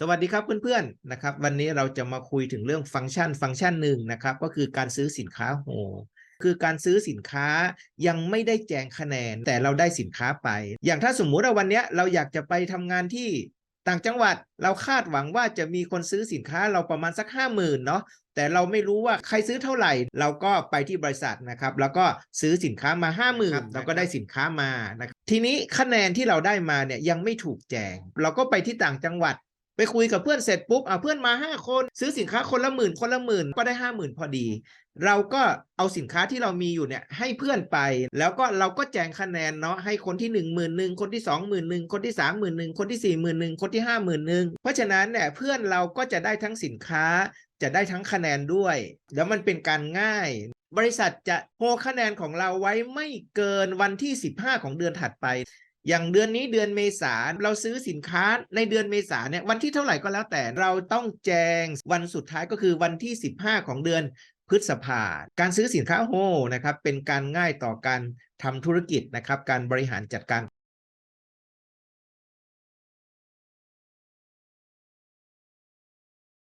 สวัสดีครับเพื่อนๆนะครับวันนี้เราจะมาคุยถึงเรื่องฟังก์ชันฟังก์ชันหนึ่งนะครับก็คือการซื้อสินค้าโฮคือการซื้อสินค้ายังไม่ได้แจงคะแนน แต่เราได้สินค้าไป อย่างถ้าสมมุติว่าวันเนี้ยเราอยากจะไปทำงานที่ต่างจังหวัดเราคาดหวังว่าจะมีคนซื้อสินค้าเราประมาณสักห้าหมื่นเนาะแต่เราไม่รู้ว่าใครซื้อเท่าไหร่ เราก็ไปที่บริษัทนะครับ แล้วก็ซื้อสินค้ามาห้าหมื่นเราก็ได้สินค้ามานะครับทีนี้คะแนนที่เราได้มาเนี่ยยังไม่ถูกแจง เราก็ไปที่ต่างจังหวัด ไปคุยกับเพื่อนเสร็จปุ๊บอะเพื่อนมาห้าคน ซื้อสินค้าคนละหมื่นคนละหมื่นก็ได้ห้าหมื่นพอดี เราก็เอาสินค้าที่เรามีอยู่เนี่ยให้เพื่อนไป แล้วก็เราก็แจงคะแนนเนาะให้คนที่หนึ่งหมื่นหนึ่งคนที่สองหมื่นหนึ่งคนที่สามหมื่นหนึ่งคนที่สี่หมื่นหนึ่งคนที่ห้าหมื่นหนึ่งเพราะฉะนั้นเนี่ยเพื่อนเราก็จะได้ทั้งสินค้า จะได้ทั้งคะแนนด้วย แล้วมันเป็นการง่าย บริษัทจะโฮคะแนนของเราไว้ไม่เกินวันที่ 15 ของเดือนถัดไป อย่างเดือนนี้เดือนเมษาเราซื้อสินค้าในเดือนเมษาเนี่ยวันที่เท่าไหร่ก็แล้วแต่เราต้องแจงวันสุดท้ายก็คือวันที่ 15 ของเดือนพฤษภาการซื้อสินค้าโฮนะครับเป็นการง่ายต่อการทำธุรกิจนะครับการบริหารจัดการ